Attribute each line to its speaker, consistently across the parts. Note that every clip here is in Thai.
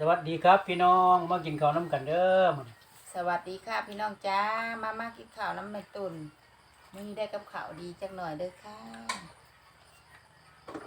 Speaker 1: สวัสดีครับพี่น้องมากินข้าวน้ำกันเด้อมื้อนี้
Speaker 2: สวัสดีค่ะพี่น้องจ้ามามากินข้าวน้ำแม่ตุนมื้อนี้ได้กับข้าวดีจักหน่อยเด้อค่ะ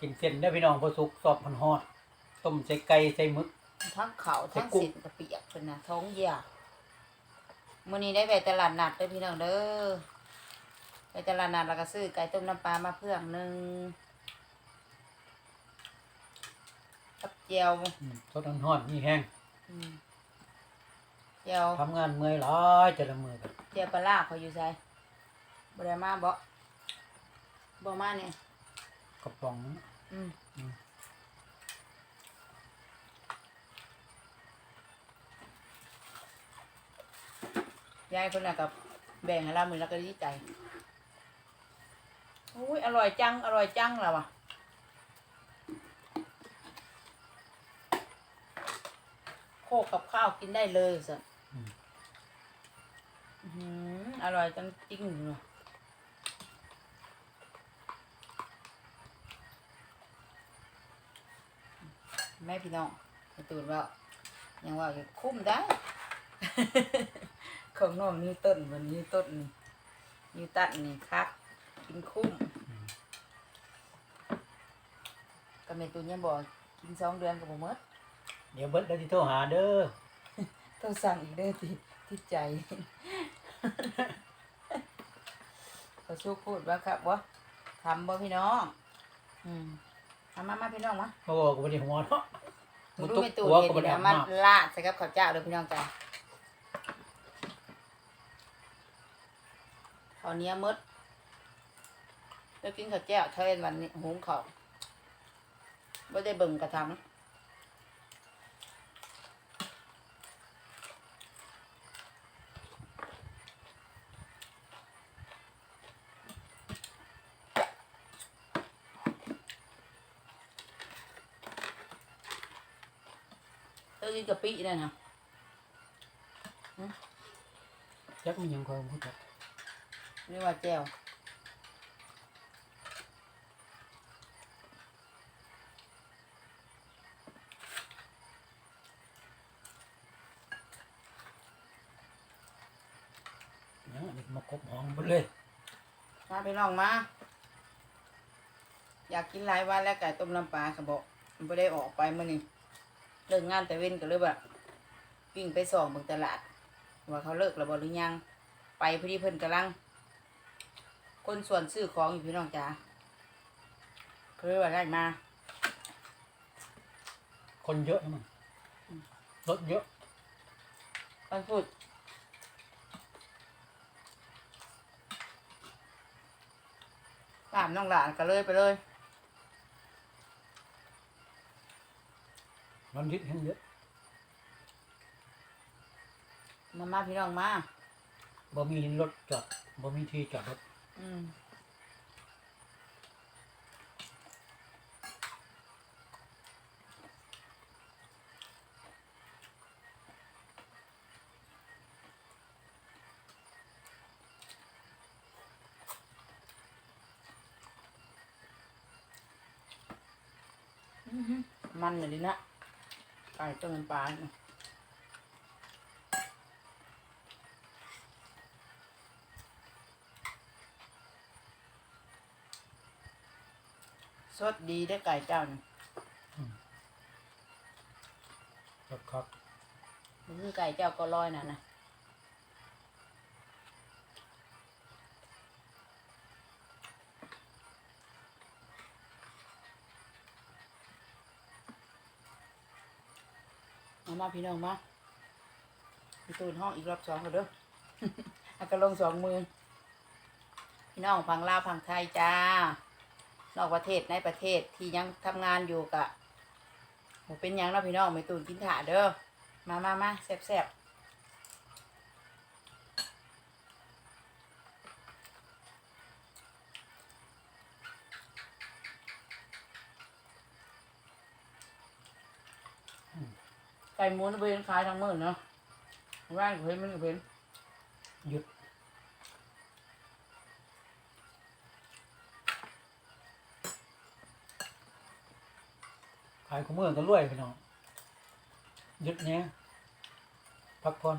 Speaker 1: กินเส้นเด้อพี่น้องพอสุกสอบมันฮอด ต้มใส่ไก่ใส่หมึก
Speaker 2: ทั้งข้าวทั้ง
Speaker 1: ใส่กุ้ง
Speaker 2: เส้นกระเปียกเพิ่นน่ะท้องอยากมื้อนี้ได้ไปตลาดนัดเด้อพี่น้องเด้อไปตลาดนัดแล้วก็ซื้อไก่ต้มน้ำปลามาเพื่องหนึง เจียว
Speaker 1: อืมสดร้อนๆนี่แห้ง
Speaker 2: อืมเจียว
Speaker 1: ทำงานเมื่อยหลายแต่ละมื้อก็
Speaker 2: เจียวปลาร้าเขาอยู่ไสบ่ได้มาบ่บ่มาเนี่ย
Speaker 1: กระป๋อง
Speaker 2: อืม
Speaker 1: อืม
Speaker 2: ยายคนน่ะกับแบ่งให้เรามือแล้วก็ดีใจอุ้ยอร่อยจัง อร่อยจังแล้วอะ กกับข้าวกินได้เลยสิ
Speaker 1: อืม
Speaker 2: อื้อหืออร่อยจังจริงเลยแม่พี่น้องไปตื่นว่ายังว่าอยู่คุ้มได้ ของน้องนิวต้นวันนี้ต้นนี่นิวตันนี่คักกินคุ้ม
Speaker 1: อืม
Speaker 2: ก็เมตุนยังบอกกินสองเดือนกับผมมด
Speaker 1: เดี๋ยวเบิดแล้วสิโทรหาเด้อ
Speaker 2: ต้องสั่งอีกเด้อที่ที่ใจเขาชูพูดว่าครับว่าทำบ่พี่น้อง อืมทำมามาพี่น้องมา
Speaker 1: บ่บอกก็บ่ได้หัวเนาะ
Speaker 2: ดูดู
Speaker 1: ตุก
Speaker 2: ไม่ตู
Speaker 1: หัว
Speaker 2: เห็น
Speaker 1: ก็บ่ได้
Speaker 2: เดี๋ยว
Speaker 1: อาบ
Speaker 2: มา
Speaker 1: น้ำ
Speaker 2: ลาดใส่กับข้าวเจ้าเลยพี่น้องจ้าข้าวเหนี้ยวมดแล้วกินข้าวเจ้าเทนวันนี้หุงข้าวไม่ได้เบิ่งกระทำ กินกะปิได้นะ
Speaker 1: จักมันยังคอยพูดจัก
Speaker 2: เรียกว่าแจ่ว
Speaker 1: เนี่ยนี่มากบห้องเบิดเลย
Speaker 2: มาไปลองมา อยากกินหลายวันแล้วไก่ต้มน้ำปลาเขาบอกมันไม่ได้ออกไปมื่อนี้ เลิกงานแต่เว้นก็เลยแบบวิ่งไปส่องเบิ่งตลาด ว่าเขาเลิกแล้วบ่หรือยัง ไปพอดีเพิ่นกำลัง คนส่วนซื้อของอยู่พี่น้องจ๋าเขาเลยว่าได้มา
Speaker 1: คนเยอะนะมันรถเยอะ
Speaker 2: วันพุธตามน้องหลานก็เลยไปเลย
Speaker 1: นอาทิตย์แห่งเยอะ
Speaker 2: มามาพี่น้องมา
Speaker 1: บ่มีรถจอดบ่มีที่จอดรถ
Speaker 2: อืมอื้อหือมันเลยดินะ ไก่ต้มน้ำปลาเนี่ยสดดีได้อไก่เจ้าเนี่ย
Speaker 1: ครับครับ
Speaker 2: มันคือไก่เจ้าก็ลอยน่ะนะ มามาพี่น้องมาพี่ตูนห้องอีกรอบสองก็เด้ออากระลงสองมือพี่น้องพังลาวพังไทยจ้านอกประเทศในประเทศที่ยังทำงานอยู่กะหมูเป็นยังเนาะพี่น้องไม่ตูนกินถ่าเด้อมามามาแซ่บแไก่หมูนเป็นขายทั้งมือเนาะว่านเพิ่นมันก็เป็น
Speaker 1: หยุดขายของเมืองก็รวยพี่น้องหยุดเนี้ยพักผ่อน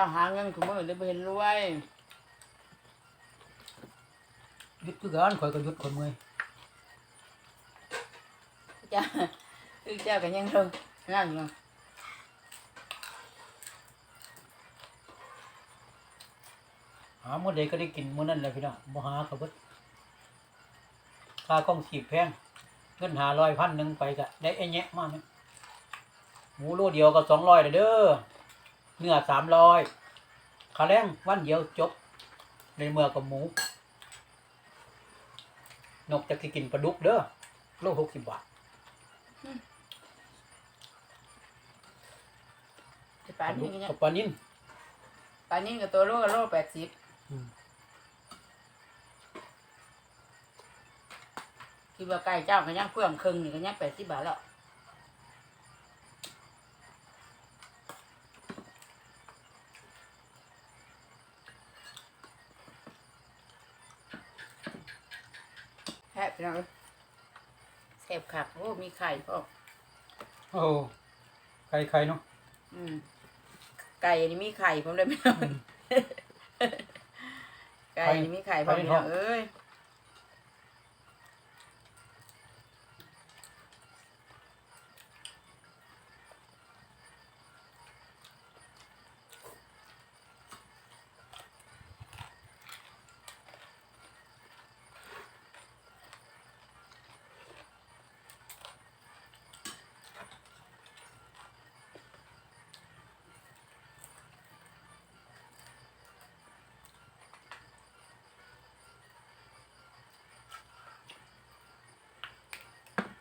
Speaker 2: จ้าหาเงินของมือเลยบ่เห็นรวย
Speaker 1: ยุดคือกันข่อยก็ยุดคนเมื่อย
Speaker 2: เจ้าคือเจ้าก็ยังลงนั่นอยู่
Speaker 1: หามื้อใดก็ได้กินมื้อนั้นแหละพี่น้องบ่หาก็เบิดค่าของชีแพงเงินหาร้อยพันหนึ่งไปก็ได้ไอ้แยะมาเนี่ยหมูโลเดียวก็สองร้อยเด้อ เนื้อสามร้อยค่าแรงวันเดียวจบ ในเมื่อกับหมู นกจะสิกินปลาดุกเด้อโลหกสิบบาท
Speaker 2: ไอ้
Speaker 1: ป
Speaker 2: ปลา
Speaker 1: ลาดุ
Speaker 2: นี่
Speaker 1: ก
Speaker 2: ก็ยัง
Speaker 1: กับปลานิ่น
Speaker 2: ปลานี่ก็ตัวโลก็โลแปดสิบ
Speaker 1: อืม
Speaker 2: คิดว่าไก่เจ้าก็ยังเฟื่องครึ่งนี่ก็ยังแปดสิบบาทแล้ว พี่น้องเอ้ยแซ่บคักโอ้มีไข่พ่อ
Speaker 1: โอ้ใครใครเนาะ
Speaker 2: อืมไก่นี่มีไข่ผมเลยไม่เอาไก่นี่มีไข่ผมไม่เอาเอ้ย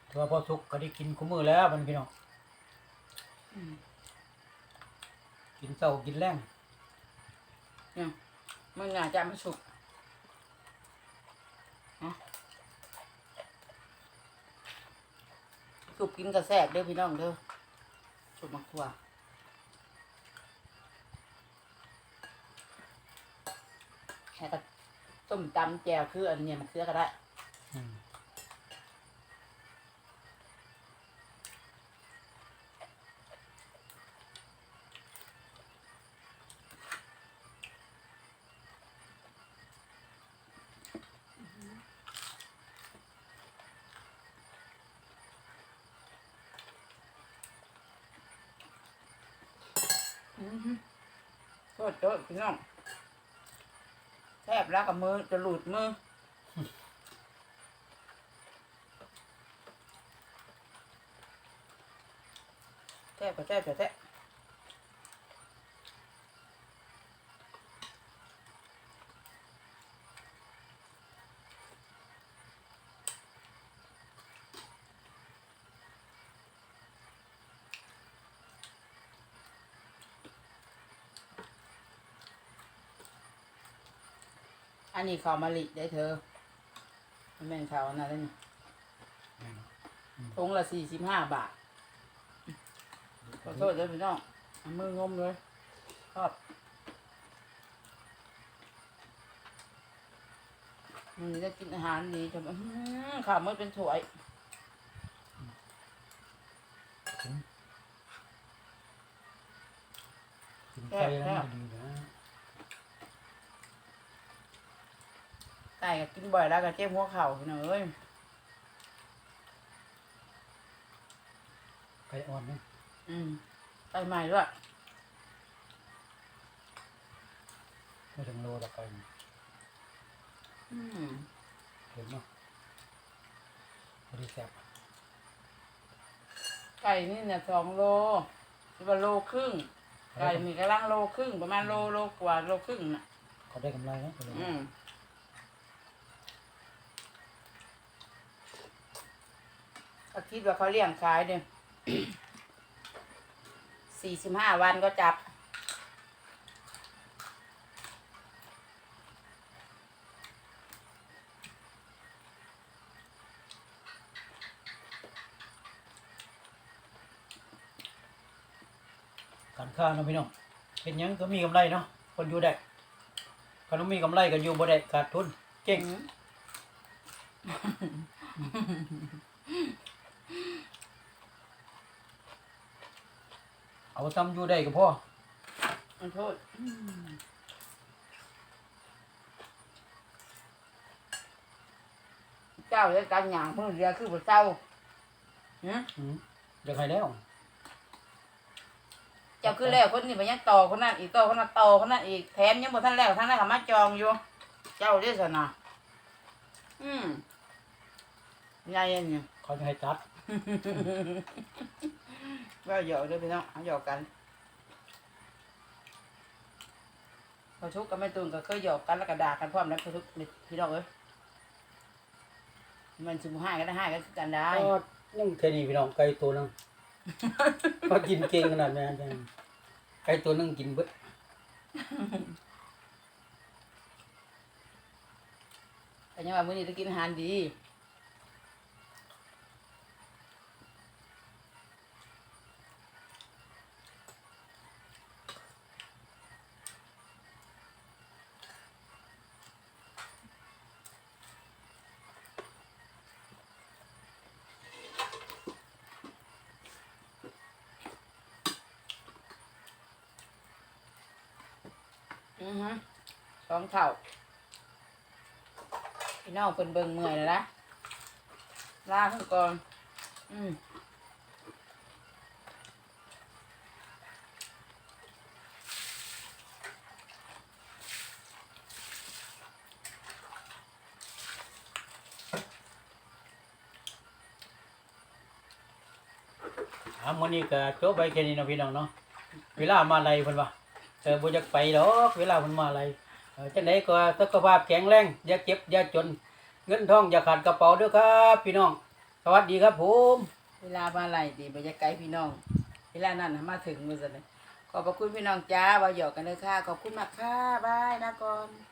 Speaker 1: ถือว่าพอสุกก็ได้กินคุ้มือแล้วมันพี่น้อง
Speaker 2: อืม
Speaker 1: กินเช้ากินแรง
Speaker 2: เนี่ยมึงน่าจะมาสุกนะสุกกินกระแสบเด้อพี่น้องเด้อสุกมะขัวแค่ก็ต้มตำแจวคืออันเนี้ยมันคือก็ได้
Speaker 1: อืม
Speaker 2: โทษโทษพี่น้องแทบแล้วกับมือจะหลุดมือแทบก็แทบแต่แทบ อันนี้ข้าวมะลิได้เธอมันแม่นข้าวอันนั้นเลยนี่ถุงละสี่สิบห้าบาท ขอโทษด้วยพี่น้องเอามืองมเลยชอบมันนี้จะกินอาหารดีจะแบบอื้อหือข้าวมันเป็นถ้วย
Speaker 1: กินไปแล้วมันดี นะ
Speaker 2: ไก่ก็กินบ่อยแล้วก็เจ็บหัวเข่าพี่น้องเอ้ย
Speaker 1: ไก่อ่อนนะ
Speaker 2: อืมไปใหม่ด้วย
Speaker 1: ไม่ถึงโลละไก่
Speaker 2: อืม
Speaker 1: เห็นเนาะพอดีแซ่บ
Speaker 2: ไก่นี่เนี่ยสองโลหรือว่าโลครึ่ง ไก่มีกระลังโลครึ่ง ประมาณโลโลกว่าโลครึ่งน่ะ
Speaker 1: เขาได้กำไรนะเขาได้
Speaker 2: อืม ก็คิดว่าเขาเลี้ยงขายเนี่ยสี่สิบห้าวันก็จับ
Speaker 1: การค้าเนาะพี่น้องเห็นหยังก็มีกำไรเนาะคนอยู่ได้ขนมมีกำไรก็อยู่บ่ได้ขาดทุนเก่ง
Speaker 2: อืม
Speaker 1: เอาซ้ำอยู่ได้ก็พอ
Speaker 2: ขอโทษอืมเจ้าเลยการหยางเพิ่งเรียคือบ่เจ้าหืม
Speaker 1: อืมเดี๋ยวใครแล้ว
Speaker 2: เจ้าคือแล้วคนนี้มันยังต่อคนนั้นอีกต่อคนนั้นต่อคนนั้นอีกแถมยังบ่ทันแล้วทั้งนั้นก็มาจองอยู่ เจ้าเด้อสนะอืมยายอันเนี่ย
Speaker 1: เขาจะให้ตัด
Speaker 2: ว่าหยอกเด้อพี่น้องเอาหยอกกันพอชุกกับแม่ตูนก็เคยหยอกกันแล้วก็ด่ากันพร้อมแล้วพอชุกพี่น้องเอ้ยมันสิบห้ากันได้ห้ากันคือกันได้
Speaker 1: ก็ยังแค่นี้พี่น้องไก่ตัวหนึงก็กินเก่งขนาดนั้นจังไก่ตัวหนึงกินเบิด
Speaker 2: แต่ยังว่ามื้อนี้ได้กินอาหารดี อือฮึสองเท่าพี่น้องเป็นเบิ่งเมื่อยแล้วนะลาขึ้นก่อน อืม
Speaker 1: อ่ามื้อนี้ก็จบไปแค่นี้เนาะพี่น้องเนาะเวลามาอะไรเพิ่นว่า เออบ่อยากไปดอกเวลามันมาอะไรเออจังไดก็สุขภาพแข็งแรงอย่าเจ็บอย่าจน เงินทองอย่าขาดกระเป๋าด้วยครับ พี่น้อง สวัสดีครับผม
Speaker 2: เวลามาไหลดีบรรยากาศพี่น้อง เวลานั้นน่ะมาถึงมือสันเลยขอบพระคุณพี่น้องจ้าว่าหยอกกันเลยค่ะ ขอบคุณมากค่ะบายนะก่อน